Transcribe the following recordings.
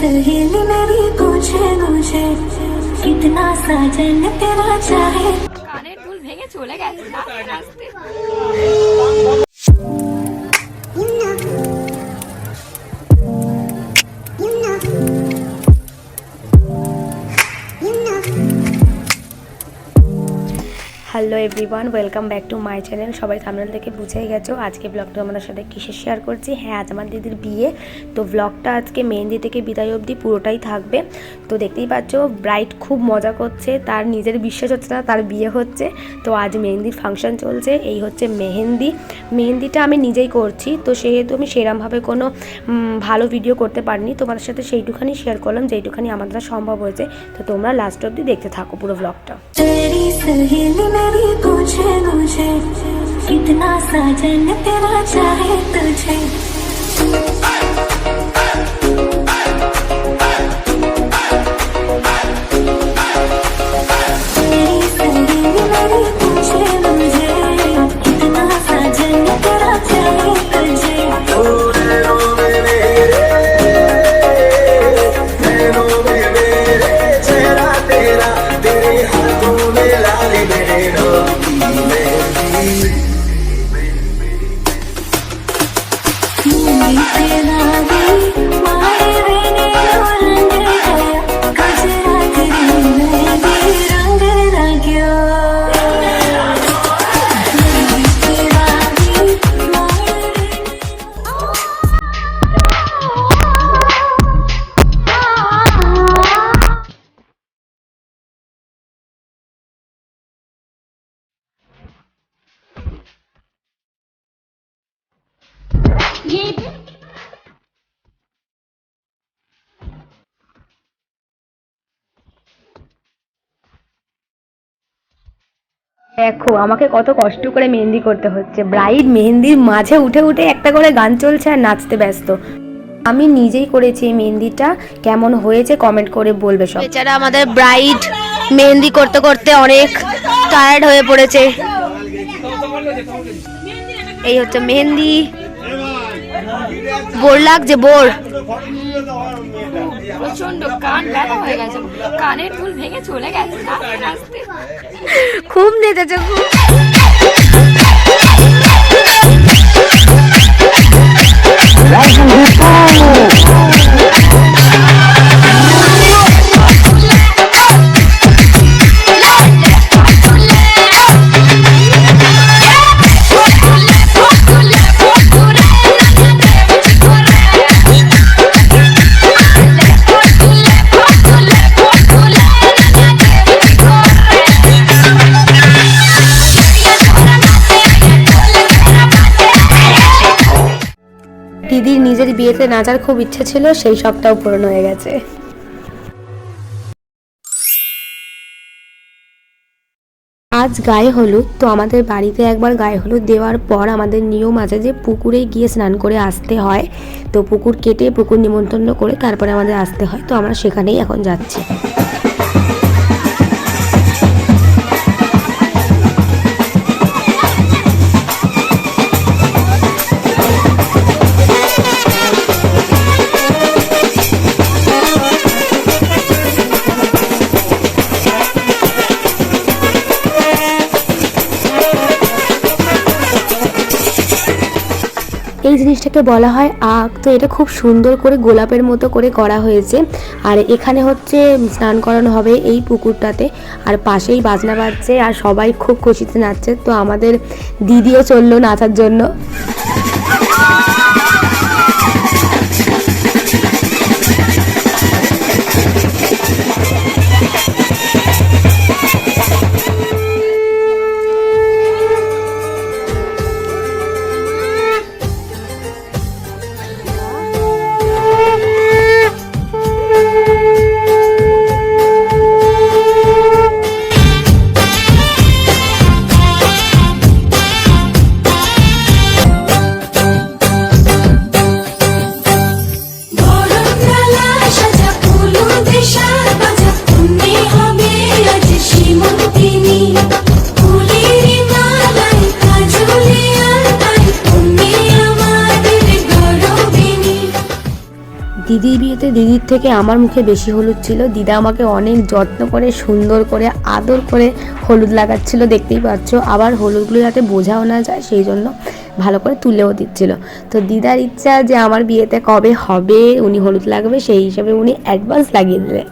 सहेली मेरी पूछे मुझे कितना साजन तेरा चाहे। काने भेंगे गए। Hello everyone, welcome back to my channel. সবাই থামনাল থেকে বুঝেই গেছো, আজকে ব্লগটা আমাদের সাথে কিসে শেয়ার করছি? হ্যাঁ আজ আমার দিদির বিয়ে। তো ব্লগটা আজকে মেহেন্দি থেকে বিদায় অবধি পুরোটাই থাকবে। তো দেখতেই পাচ্ছ ব্রাইট খুব মজা করছে, তার নিজের বিশ্বাস হচ্ছে না, তার বিয়ে হচ্ছে। তো আজ মেহেন্দির ফাংশন চলছে, এই হচ্ছে মেহেন্দি। মেহেন্দিটা আমি নিজেই করছি, তো সেহেতু আমি সেরমভাবে কোনো ভালো ভিডিও করতে পারিনি। তোমাদের সাথে সেইটুখানি শেয়ার করলাম, যেইটুখানি আমাদের সম্ভব হয়েছে। তো তোমরা লাস্ট অবধি দেখতে থাকো পুরো ব্লগটা मेरी तुझे मुझे। कितना साजन तेरा चाहे तुझे। দেখো, আমাকে কত কষ্ট করে মেহেন্দি করতে হচ্ছে। ব্রাইড মেহেন্দির মাঝে উঠে উঠে একটা করে গান চলছে আর নাচতে ব্যস্ত। আমি নিজেই করেছি এই মেহেন্দিটা। কেমন হয়েছে কমেন্ট করে বলবে সব। বেচারা আমাদের ব্রাইড মেহেন্দি করতে করতে অনেক টায়ার্ড হয়ে পড়েছে। এই হচ্ছে মেহেন্দি। বোর লাগছে, বোর। কান ব্যথা হয়ে গেছে। কানের দুল ভেঙে চলে গেছে। খুব নেচেছে খুব। দিদির নিজের বিয়েতে নাচার খুব ইচ্ছে ছিল, সেই সবটাও পূরণ হয়ে গেছে। আজ গায়ে হলুদ, তো আমাদের বাড়িতে একবার গায়ে হলুদ দেওয়ার পর আমাদের নিয়ম আছে যে পুকুরে গিয়ে স্নান করে আসতে হয়। তো পুকুর কেটে পুকুর নিমন্ত্রণ করে তারপরে আমাদের আসতে হয়, তো আমরা সেখানেই এখন যাচ্ছি। জিনিসটাকে বলা হয় আগ তো এটা খুব সুন্দর করে গোলাপের মতো করে করা হয়েছে। আর এখানে হচ্ছে স্নান করানো হবে এই পুকুরটাতে। আর পাশেই বাজনা বাজছে আর সবাই খুব খুশিতে নাচছে। তো আমাদের দিদিও চলল নাচার জন্য। দিদির বিয়েতে দিদির থেকে আমার মুখে বেশি হলুদ ছিল। দিদা আমাকে অনেক যত্ন করে, সুন্দর করে, আদর করে হলুদ লাগাচ্ছিল, দেখতেই পাচ্ছ। আবার হলুদগুলো যাতে বোঝাও না যায়, সেই জন্য ভালো করে তুলেও দিচ্ছিল। তো দিদার ইচ্ছা যে আমার বিয়েতে কবে হবে, উনি হলুদ লাগবে, সেই হিসাবে উনি অ্যাডভান্স লাগিয়ে দিলেন।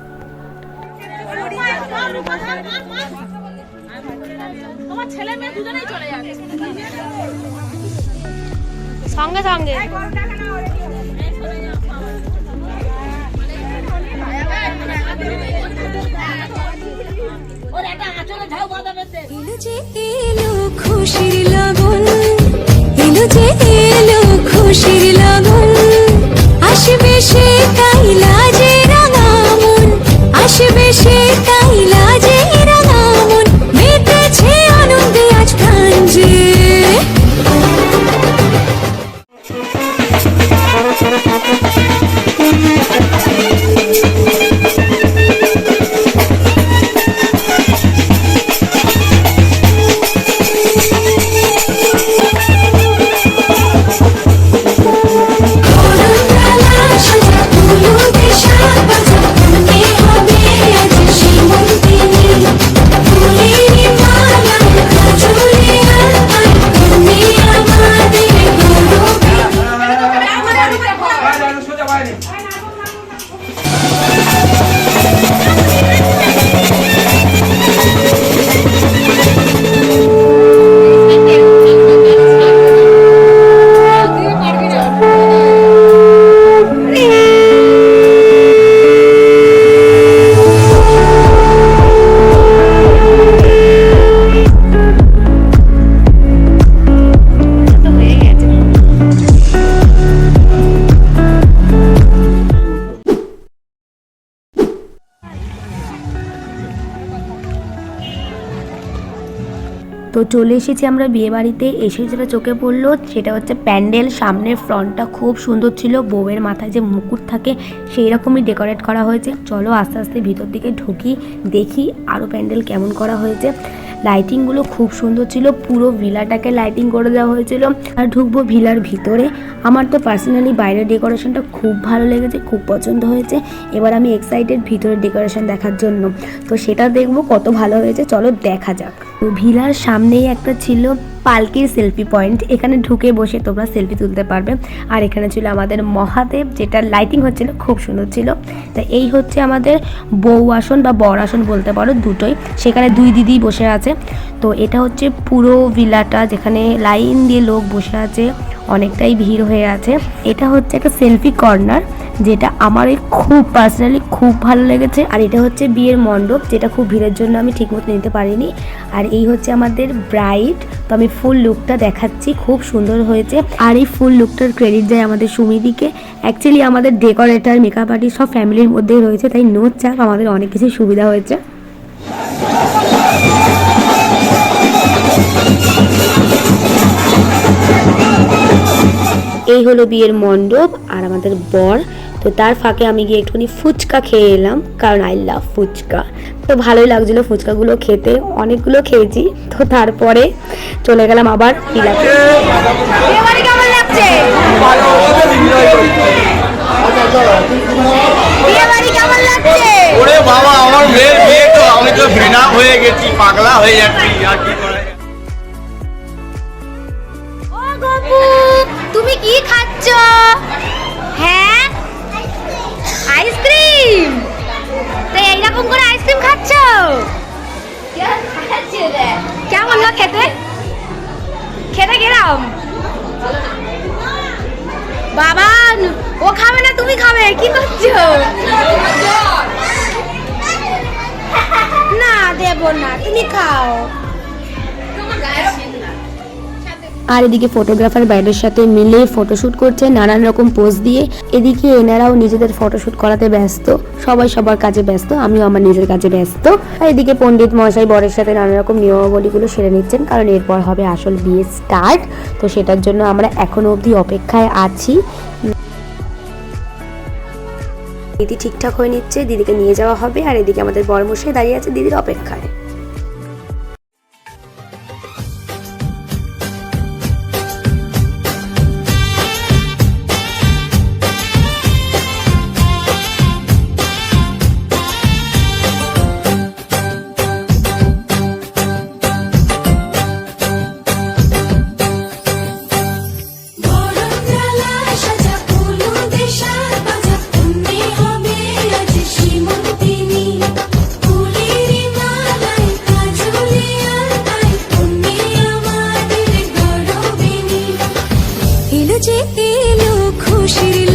সঙ্গে সঙ্গে। খুশির লগন, এলো যে খুশির লগন। আসবে সে কাইলা যে রাঙামন আসবে সে কাইলা যে রাঙামন মেতেছে আনন্দে আজ প্রাণ যে। সোজা তো চলে এসেছি আমরা বিয়ে বাড়িতে এসে যেটা চোখে পড়ল, সেটা হচ্ছে প্যান্ডেল। সামনের ফ্রন্টটা খুব সুন্দর ছিল। বউয়ের মাথায় যে মুকুট থাকে, সেই রকমই ডেকোরেট করা হয়েছে। চলো আস্তে আস্তে ভিতর দিকে ঢুকি, দেখি আরও প্যান্ডেল কেমন করা হয়েছে। লাইটিংগুলো খুব সুন্দর ছিল। পুরো ভিলাটাকে লাইটিং করে দেওয়া হয়েছিল। আর ঢুকবো ভিলার ভিতরে। আমার তো পার্সোনালি বাইরের ডেকোরেশনটা খুব ভালো লেগেছে, খুব পছন্দ হয়েছে। এবার আমি এক্সাইটেড ভিতরের ডেকোরেশন দেখার জন্য। তো সেটা দেখব কত ভালো হয়েছে। চলো দেখা যাক। ভিলার সামনেই একটা ছিল পালকির সেলফি পয়েন্ট। এখানে ঢুকে বসে তোমরা সেলফি তুলতে পারবে। আর এখানে ছিল আমাদের মহাদেব, যেটা লাইটিং হচ্ছিল খুব সুন্দর ছিল। তা এই হচ্ছে আমাদের বউ আসন বা বর আসন বলতে পারো, দুটোই। সেখানে দুই দিদি বসে আছে। তো এটা হচ্ছে পুরো ভিলাটা, যেখানে লাইন দিয়ে লোক বসে আছে। অনেকটাই ভিড় হয়ে আছে। এটা হচ্ছে একটা সেলফি কর্নার যেটা আমার খুব পার্সোনালি খুব ভালো লেগেছে। আর এটা হচ্ছে বিয়ের মণ্ডপ, যেটা খুব ভিড়ের জন্য আমি ঠিকমতো নিতে পারিনি। আর এই হচ্ছে আমাদের ব্রাইড তো আমি ফুল লুকটা দেখাচ্ছি, খুব সুন্দর হয়েছে। আর এই ফুল লুকটার ক্রেডিট যায় আমাদের সুমিদিকে। অ্যাকচুয়ালি আমাদের ডেকোরেটার মেকআপ আর্টিস্ট সব ফ্যামিলির মধ্যেই রয়েছে, তাই নো চাপ, আমাদের অনেক কিছু সুবিধা হয়েছে। এই হলো বিয়ের মণ্ডপ আর আমাদের বর। তো তার ফাঁকে আমি গিয়ে একটুখানি ফুচকা খেয়ে এলাম কারণ আই লাভ ফুচকা। তো ভালোই লাগছিল ফুচকাগুলো খেতে অনেকগুলো খেয়েছি। তো তারপরে চলে গেলাম আবার বিলাতে। কেমন লাগছে? বিয়ে বাড়ি কেমন লাগছে? ওরে বাবা আমার মেয়ের বিয়ে তো আমি তো ঘৃণা হয়ে গেছি পাগলা হয়ে যাচ্ছি আর কি করা যায়? ও গপু! তুমি কি খাচ্ছ? হ্যাঁ? আইসক্রিম! তো এইরকম করে আইসক্রিম খাচ্ছ? কেমন না খেতে? খেতে গেলাম। বাবা, ও খাবে না, তুমি খাবে, কি করছ? না, দেব না, তুমি খাও। আর এদিকে ফটোগ্রাফার বাইরের সাথে মিলে ফটোশ্যুট করছে, নানান রকম পোজ দিয়ে। এদিকে এনারাও নিজেদের ফটোশ্যুট করাতে ব্যস্ত। সবাই সবার কাজে ব্যস্ত, আমিও আমার নিজের কাজে ব্যস্ত। আর এদিকে পণ্ডিত মশাই বরের সাথে নানা রকম নিয়মাবলীগুলো সেরে নিচ্ছেন, কারণ এরপর হবে আসল বিয়ে স্টার্ট তো সেটার জন্য আমরা এখনও অবধি অপেক্ষায় আছি। দিদি ঠিকঠাক হয়ে নিচ্ছে, দিদিকে নিয়ে যাওয়া হবে, আর এদিকে আমাদের বরমশাই দাঁড়িয়ে আছে দিদির অপেক্ষায়। Shiri.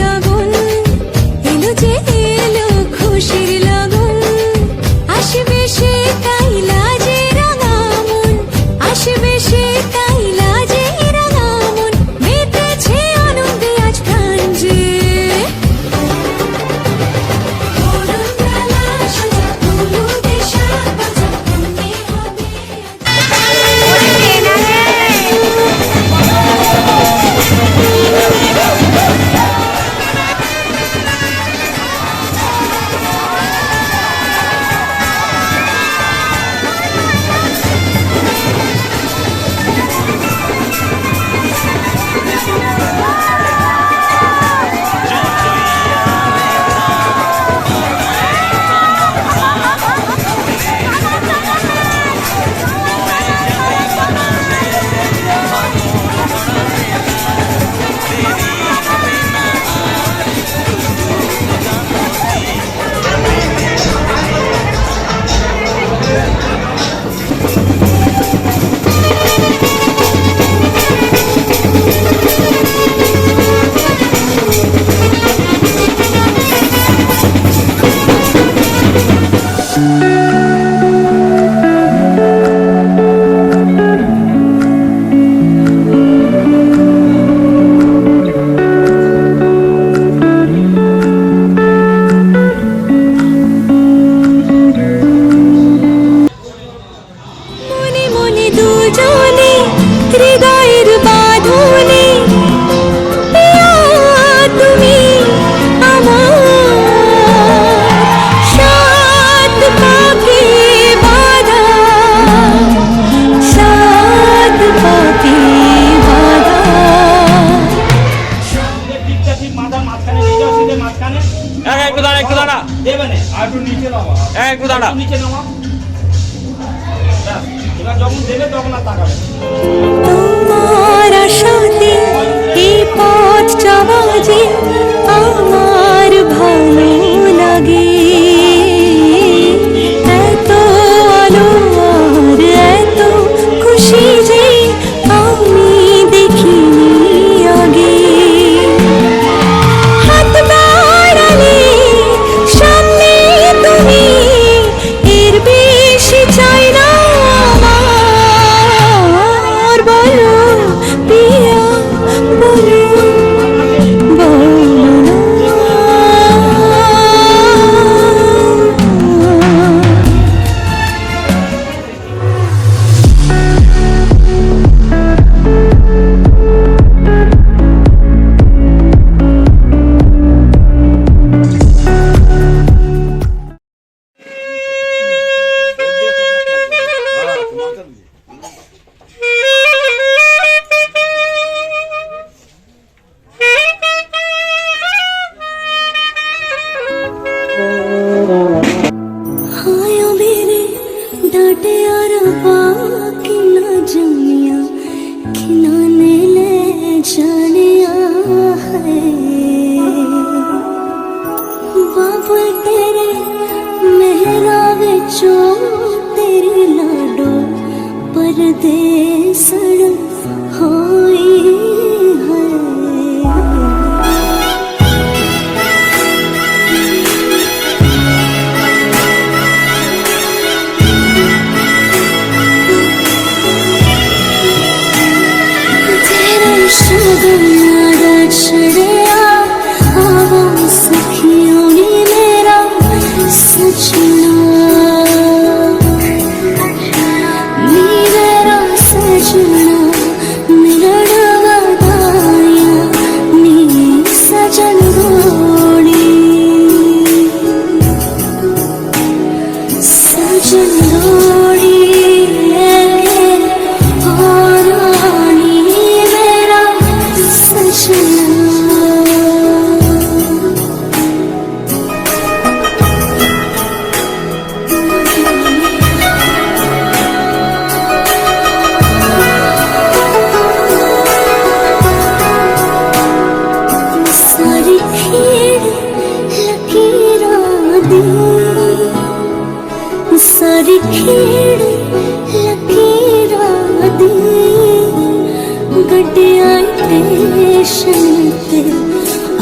ഗട്ടിയായി ദേശത്തെ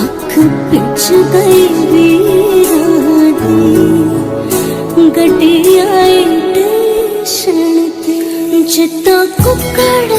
അക്ക് പിടിച്ചു കൈ വീരാതെ ഗട്ടിയായി ദേശത്തെ ചെത്ത കുക്കട